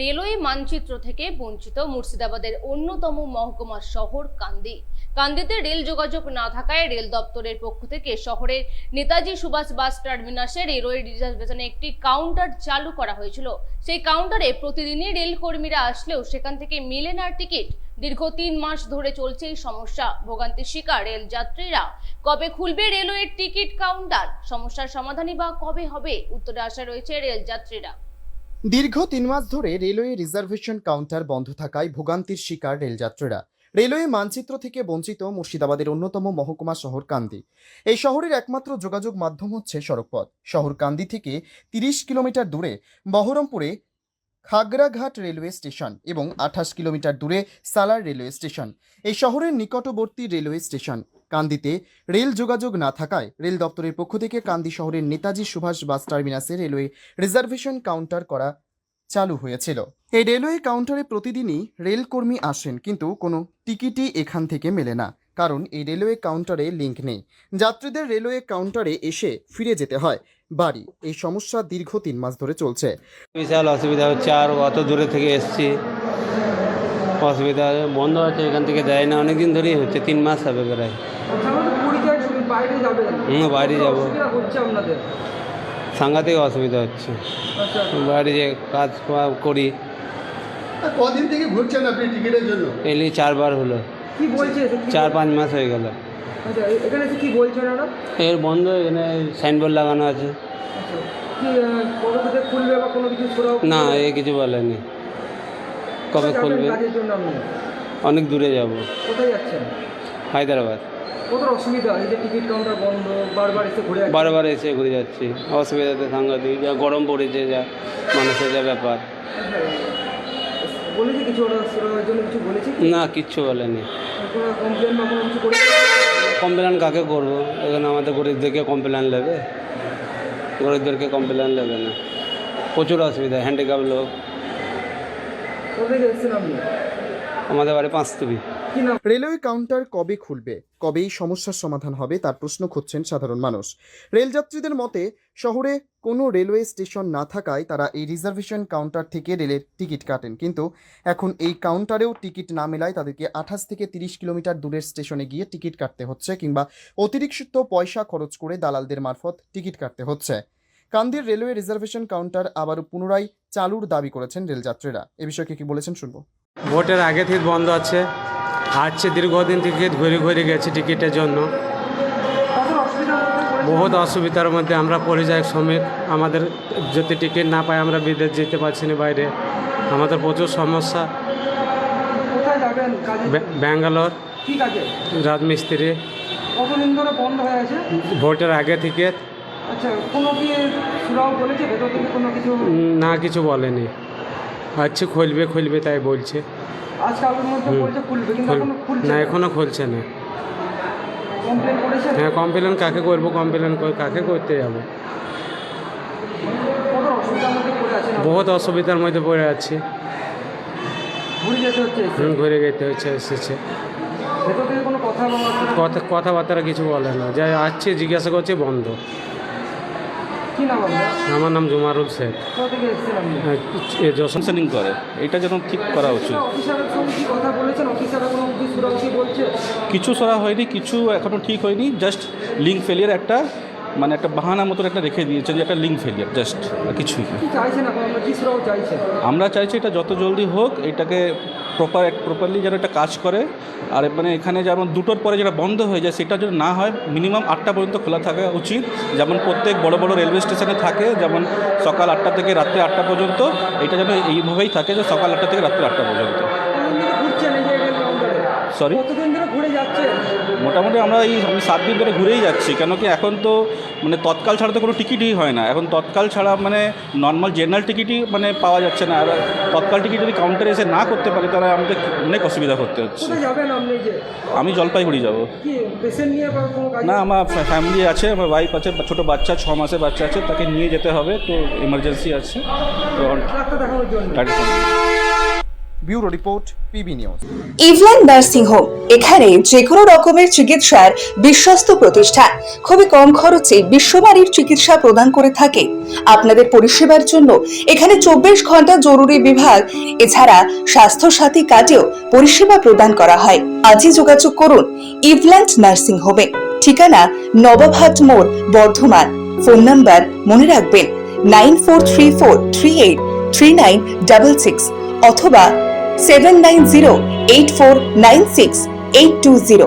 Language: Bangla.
রেলওয়ে মানচিত্র থেকে বঞ্চিত মুর্শিদাবাদের অন্যতম মহকুমা শহর কান্দি। কান্দিতে রেল যোগাযোগ না থাকায় রেল দপ্তরের পক্ষ থেকে শহরের নেতাজি সুভাষ বাস টার্মিনাসে রেলওয়ে রিজার্ভেশনে একটি কাউন্টার চালু করা হয়েছিল। সেই কাউন্টারে প্রতিদিনই রেল কর্মীরা আসলেও সেখান থেকে মেলে না টিকিট। দীর্ঘ তিন মাস ধরে চলছে এই সমস্যা। ভোগান্তির শিকার রেল যাত্রীরা। কবে খুলবে রেলওয়ের টিকিট কাউন্টার? সমস্যার সমাধানই বা কবে হবে? উত্তরে আসা রয়েছে রেল যাত্রীরা। দীর্ঘ তিন মাস ধরে রেলওয়ে রিজার্ভেশন কাউন্টার বন্ধ থাকায় ভোগান্তির শিকার রেলযাত্রীরা। রেলওয়ে মানচিত্র থেকে বঞ্চিত মুর্শিদাবাদের অন্যতম মহকুমা শহর কান্দি। এই শহরের একমাত্র যোগাযোগ মাধ্যম হচ্ছে সড়কপথ। শহর কান্দি থেকে তিরিশ কিলোমিটার দূরে বহরমপুরে খাগড়াঘাট রেলওয়ে স্টেশন এবং আঠাশ কিলোমিটার দূরে সালার রেলওয়ে স্টেশন। এই শহরের নিকটবর্তী রেলওয়ে স্টেশন। কান্দিতে রেল যোগাযোগ না থাকায় রেল দপ্তরের পক্ষ থেকে কান্দি শহরের নেতাজি সুভাষ বাস টার্মিনাসে রেলওয়ে রিজার্ভেশন কাউন্টার করা চালু হয়েছিল। এই রেলওয়ে কাউন্টারে প্রতিদিনই রেলকর্মী আসেন, কিন্তু কোনো টিকিটই এখান থেকে মেলে না। কারণ এই রেলওয়ে কাউন্টারে লিঙ্ক নেই। যাত্রীদের রেলওয়ে কাউন্টারে এসে ফিরে যেতে হয়। বাড়ি এই সমস্যা দীর্ঘ তিন মাস ধরে চলছে। বিশাল অসুবিধা হচ্ছে আর অত দূরে থেকে এসছি। অসুবিধা বন্ধ আছে এখান থেকে দেয় না। অনেক দিন ধরেই হচ্ছে তিন মাস হবে প্রায়। বাইরে হুম বাইরে যাব। অসুবিধা হচ্ছে আপনাদের সাংঘাতিক অসুবিধা হচ্ছে। বাইরে যে কাজ করি। কদিন থেকে ঘুরছেন আপনি টিকিটের জন্য? এলি চারবার হলো। কি বলছে চার পাঁচ মাস হয়ে গেল। আচ্ছা এখানে কি বলছেন ওরা এর বন্ধ এখানে সাইনবোর্ড লাগানো আছে। আচ্ছা কি আহ, কবে থেকে খুলবে বা কোনো কিছু না এ কিছু বলেনি। কবে খুলবে? অনেক দূরে যাব। কোথায় যাচ্ছেন? হায়দ্রাবাদ। কত অসুবিধা? এই যে টিকিট কাউন্টার বন্ধ বারবার এসে ঘুরে বারবার এসে ঘুরে যাচ্ছি। অসুবিধাতে সাংঘাতিক যা গরম পড়েছে যা মানুষের যা ব্যাপার। আচ্ছা, বলেছে কিছু ওরা সুরার জন্য কিছু বলেছে না কিচ্ছু বলেনি। কোনো কমপ্লেন বা কোনো কিছু করেছে কমপ্লেন কাকে করব? এখানে আমাদের গরিবদেরকে কমপ্লেন নেবে গরিবদেরকে কমপ্লেন নেবে না। প্রচুর অসুবিধা হ্যান্ডিক্যাপ লোক। কোথা থেকে এসেছেন আপনি? আমাদের বাড়ি পাঁচতুবি রেলওয়ে কাউন্টার কবে খুলবে? কবে এই সমস্যার সমাধান হবে, তার প্রশ্ন খুঁজছেন সাধারণ মানুষ। রেলযাত্রীদের মতে, শহরে কোনো রেলওয়ে স্টেশন না থাকায় তারা এই রিজার্ভেশন কাউন্টার থেকে রেলের টিকিট কাটেন। কিন্তু এখন এই কাউন্টারেও টিকিট না মেলায় তাদেরকে আঠাশ থেকে তিরিশ কিলোমিটার দূরের স্টেশনে গিয়ে টিকিট কাটতে হচ্ছে কিংবা অতিরিক্ত পয়সা খরচ করে দালালদের মারফত টিকিট কাটতে হচ্ছে। কান্দির রেলওয়ে রিজার্ভেশন কাউন্টার আবারও পুনরায় চালুর দাবি করেছেন রেলযাত্রীরা। এ বিষয়ে কি বলেছেন শুনব। ভোটের আগে থেকে বন্ধ আছে। আসছে দীর্ঘদিন থেকে ঘুরে ঘুরে গেছে টিকিটের জন্য? বহুত অসুবিধার মধ্যে আমরা পরিযায়ক শ্রমিক আমাদের যদি টিকিট না পাই আমরা বিদেশ যেতে পারছি না বাইরে। আমাদের প্রচুর সমস্যা। ব্যাঙ্গালোর। রাজমিস্ত্রি। ভোটের আগে থেকে। আচ্ছা না কিছু বলেনি। আচ্ছা খুলবে খুলবে তাই বলছে। না এখনও খুলছে না। হ্যাঁ কমপ্লেন কাকে করব কমপ্লেন কাকে করতে যাব? বহুত অসুবিধার মধ্যে পড়ে আছি। ঘুরে যেতে হচ্ছে এসেছে। কথা কথাবার্তা কিছু বলে না। যাই আসছে জিজ্ঞাসা করছে বন্ধ। আমার নাম জুমারুল শেখ। হ্যাঁ, ফাংশনিং করে। এটা যেন ঠিক করা উচিত। অফিসারের সঙ্গে কি কথা বলেছেন? অফিসাররা কোনো কি সুরাও কি বলছে? কিছু সরা হয়নি কিছু এখনও ঠিক হয়নি। জাস্ট লিঙ্ক ফেলিয়ার একটা মানে একটা বাহানা মতন একটা রেখে দিয়েছে যে একটা লিঙ্ক ফেলিয়ার জাস্ট কিছুই আমরা চাইছি। এটা যত জলদি হোক এটাকে প্রপার প্রপারলি যেন একটা কাজ করে। আর মানে এখানে যেমন দুটোর পরে যেটা বন্ধ হয়ে যায় সেটা যেন না হয় মিনিমাম আটটা পর্যন্ত খোলা থাকা উচিত। যেমন প্রত্যেক বড় বড় রেলওয়ে স্টেশনে থাকে যেমন সকাল আটটা থেকে রাত্রে আটটা পর্যন্ত এটা যেন এইভাবেই থাকে যে সকাল আটটা থেকে রাত্রে আটটা পর্যন্ত। সরি যাচ্ছেন? মোটামুটি আমরা এই আমি সাত দিন ধরে ঘুরেই যাচ্ছি কেন কি এখন তো মানে তৎকাল ছাড়া তো কোনো টিকিটই হয় না। এখন তৎকাল ছাড়া মানে নর্মাল জেনারেল টিকিটই মানে পাওয়া যাচ্ছে না। আর তৎকাল টিকিট যদি কাউন্টারে এসে না করতে পারি তাহলে আমাদের অনেক অসুবিধা করতে হচ্ছে। আমি জলপাইগুড়ি যাব। না আমার ফ্যামিলি আছে আমার ওয়াইফ আছে ছোটো বাচ্চা ছ মাসের বাচ্চা আছে তাকে নিয়ে যেতে হবে। তো এমার্জেন্সি আছে। তো ডাক্তার দেখানোর জন্য। Bureau report, PB news. Eveland nursing home, এখানে যে কোনো রকমের চিকিৎসার বিশ্বস্ত প্রতিষ্ঠান। খুবই কম খরচে বিশ্বমানের চিকিৎসা প্রদান করে থাকে। আপনাদের পরিষেবার জন্য এখানে চব্বিশ ঘণ্টা জরুরি বিভাগ, এছাড়া স্বাস্থ্য সাথী কার্ডেও পরিষেবা প্রদান করা হয়। আজই যোগাযোগ করুন ইভল্যান্ড নার্সিং হোমে। ঠিকানা নবাবহাট মোড়, বর্ধমান। ফোন নাম্বার মনে রাখবেন, nine four three four three eight three nine double six অথবা seven nine zero eight four nine six eight two zero